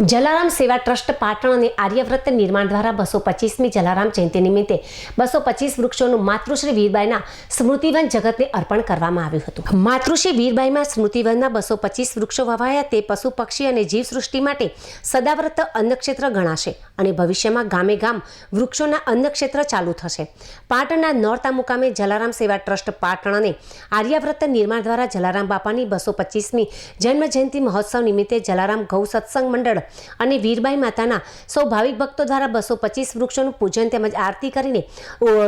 જલારામ સેવા ટ્રસ્ટ પાટણ અને આર્યવ્રત નિર્માણ દ્વારા બસો પચીસમી જલારામ જયંતિ નિમિત્તે બસો પચીસ વૃક્ષોનું માતૃશ્રી વીરબાઈના સ્મૃતિવન જગતને અર્પણ કરવામાં આવ્યું હતું. માતૃશ્રી વીરબાઈમાં સ્મૃતિવનના બસો પચીસ વૃક્ષો વવાયા, તે પશુ પક્ષી અને જીવસૃષ્ટિ માટે સદાવ્રત અન્નક્ષેત્ર ગણાશે અને ભવિષ્યમાં ગામે ગામ વૃક્ષોના અન્નક્ષેત્ર ચાલુ થશે. પાટણના નોરતા મુકામે જલારામ સેવા ટ્રસ્ટ પાટણ અને આર્યવ્રત નિર્માણ દ્વારા જલારામ બાપાની બસો પચીસમી જન્મ જયંતિ મહોત્સવ નિમિત્તે જલારામ ગૌ સત્સંગ મંડળ અને વીરબાઈ માતાના સૌ ભાવિક ભક્તો દ્વારા બસો પચીસ વૃક્ષોનું પૂજન તેમજ આરતી કરીને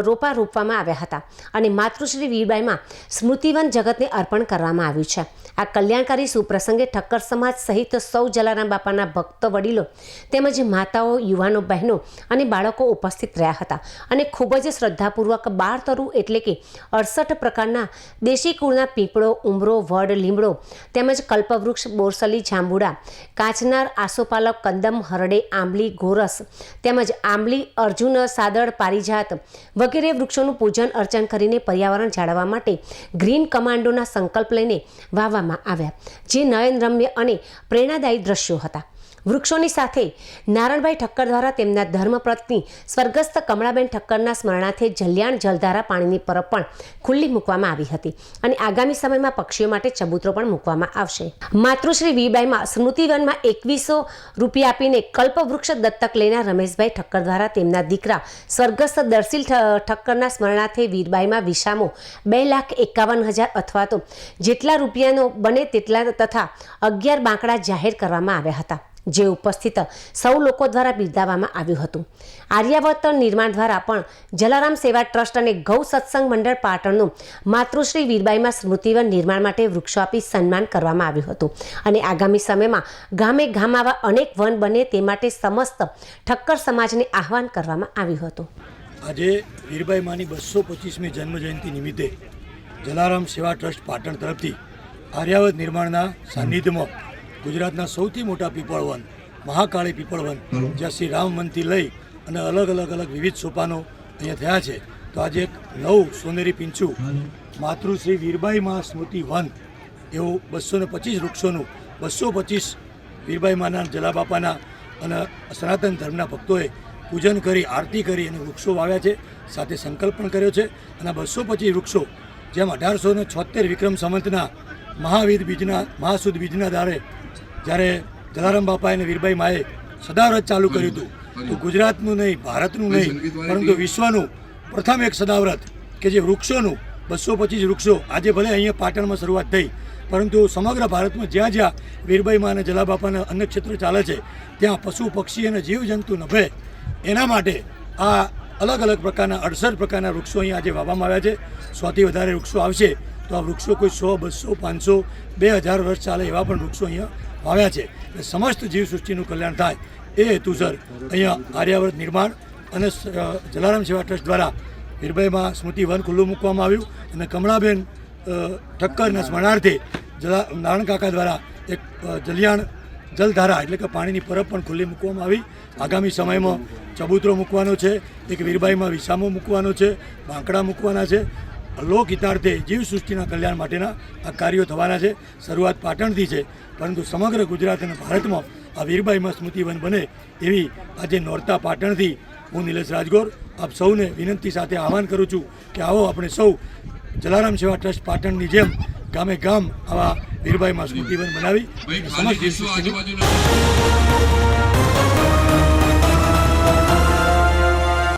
રોપા રોપવામાં આવ્યા હતા. અને માતૃશ્રી વીરબાઈમાં સ્મૃતિવન જગતને અર્પણ કરવામાં આવ્યું છે. આ કલ્યાણકારી સુપ્રસંગે ઠક્કર સમાજ સહિત સૌ જલારામ બાપાના ભક્ત વડીલો તેમજ માતાઓ, યુવાનો, બહેનો અને બાળકો ઉપસ્થિત રહ્યા હતા. અને ખૂબ જ શ્રદ્ધાપૂર્વક બાર તરુ એટલે કે અડસઠ પ્રકારના દેશી કુળના પીપળો, ઉમરો, વડ, લીમડો તેમજ કલ્પવૃક્ષ, બોરસલી, જાંબુડા, કાચનાર આસોપાલક કંદમ, હરડે, આંબલી, ગોરસ તેમજ આંબલી, અર્જુન, સાદળ, પારિજાત વગેરે વૃક્ષોનું પૂજન, અર્ચન કરીને પર્યાવરણ જાળવવા માટે ગ્રીન કમાન્ડોના સંકલ્પ લઈને વાવવામાં આવ્યા, જે નયનરમ્ય અને પ્રેરણાદાયી દ્રશ્યો હતા. વૃક્ષોની સાથે નારણભાઈ ઠક્કર દ્વારા તેમના ધર્મપત્ની સ્વર્ગસ્થ કમળાબેન ઠક્કરના સ્મરણાર્થે જલ્યાણ જલધારા પાણીની પરબ પણ ખુલ્લી મૂકવામાં આવી હતી અને આગામી સમયમાં પક્ષીઓ માટે ચબૂતરો પણ મૂકવામાં આવશે. માતૃશ્રી વીબાઈમાં સ્મૃતિવનમાં એકવીસો રૂપિયા આપીને કલ્પવૃક્ષ દત્તક લેનાર રમેશભાઈ ઠક્કર દ્વારા તેમના દીકરા સ્વર્ગસ્થ દર્શીલ ઠક્કરના સ્મરણાર્થે વીરબાઈમાં વિશામો બે લાખ એકાવન હજાર અથવા તો જેટલા રૂપિયાનો બને તેટલા તથા અગિયાર બાંકડા જાહેર કરવામાં આવ્યા હતા. જે ઉપસ્થિત સૌ લોકો દ્વારા બિરદાવવામાં આવ્યું હતું. આર્યાવર્ત નિર્માણ દ્વારા પણ જલારામ સેવા ટ્રસ્ટ અને ગૌ સત્સંગ મંડળ પાટણનું માતૃશ્રી વીરબાઈમાં સ્મૃતિવન નિર્માણ માટે વૃક્ષો આપી સન્માન કરવામાં આવ્યું હતું. અને આગામી સમયમાં ગામે ગામ આવા અનેક વન બને તે માટે સમસ્ત ઠક્કર સમાજને આહવાન કરવામાં આવ્યું હતું. આજે વીરબાઈ માની બસો પચીસમી જન્મજયંતિ નિમિત્તે જલારામ સેવા ટ્રસ્ટ પાટણ તરફથી આર્યાવત નિર્માણના સાનિધ્યમાં ગુજરાતના સૌથી મોટા પીપળવન મહાકાળી પીપળવન જ્યાં શ્રી રામ મનથી લઈ અને અલગ અલગ અલગ વિવિધ સોપાનો અહીંયા થયા છે. તો આજે એક નવું સોનેરી પીંછું માતૃશ્રી વીરબાઈ મા સ્મૃતિ વન, એવું બસો ને પચીસ વૃક્ષોનું, બસો પચીસ વીરબાઈ માના જલાબાપાના અને સનાતન ધર્મના ભક્તોએ પૂજન કરી, આરતી કરી અને વૃક્ષો વાવ્યા છે. સાથે સંકલ્પ પણ કર્યો છે અને બસો પચીસ વૃક્ષો, જેમ અઢારસો ને છોતેર વિક્રમ સંવંતના મહાવીર બીજના, મહાસુદ બીજના દારે જ્યારે જલારામ બાપાએ અને વીરબાઈ માએ સદાવ્રત ચાલુ કર્યું હતું તો ગુજરાતનું નહીં ભારતનું નહીં પરંતુ વિશ્વનું પ્રથમ એક સદાવ્રત કે જે વૃક્ષોનું બસો પચીસ વૃક્ષો આજે ભલે અહીંયા પાટણમાં શરૂઆત થઈ પરંતુ સમગ્ર ભારતમાં જ્યાં જ્યાં વીરબાઈમાં અને જલાબાપાના અન્ય ક્ષેત્રો ચાલે છે ત્યાં પશુ પક્ષી અને જીવજંતુ નભે એના માટે આ અલગ અલગ પ્રકારના અડસઠ પ્રકારના વૃક્ષો અહીંયા આજે વાવવામાં આવ્યા છે. સોથી વધારે વૃક્ષો આવશે તો આ વૃક્ષો કોઈ સો, બસો, પાંચસો, બે હજાર વર્ષ ચાલે એવા પણ વૃક્ષો અહીંયા વાવ્યા છે. એટલે સમસ્ત જીવસૃષ્ટિનું કલ્યાણ થાય એ હેતુસર અહીંયા આર્યાવર્ત નિર્માણ અને જલારામ સેવા ટ્રસ્ટ દ્વારા વીરભાઈમાં સ્મૃતિ વન ખુલ્લું મૂકવામાં આવ્યું અને કમળાબેન ઠક્કરના સ્મરણાર્થે જલા, નારાયણ કાકા દ્વારા એક જલિયાણ જલધારા એટલે કે પાણીની પરબ પણ ખુલ્લી મૂકવામાં આવી. આગામી સમયમાં ચબૂતરો મૂકવાનો છે, એક વીરબાઈમાં વિસામો મૂકવાનો છે, બાંકડા મૂકવાના છે લોકહિતાર્થે જીવસૃષ્ટિના કલ્યાણ માટેના આ કાર્યો થવાના છે. શરૂઆત પાટણથી છે પરંતુ સમગ્ર ગુજરાત અને ભારતમાં આ વીરબાઈમાં સ્મૃતિવન બને એવી આજે નોરતા પાટણથી. હું નિલેશ રાજગોર આપ સૌને વિનંતી સાથે આહવાન કરું છું કે આવો આપણે સૌ જલારામ સેવા ટ્રસ્ટ પાટણની જેમ ગામે ગામ આવા વીરબાઈમાં સ્મૃતિવન બનાવી જીવસૃષ્ટિનું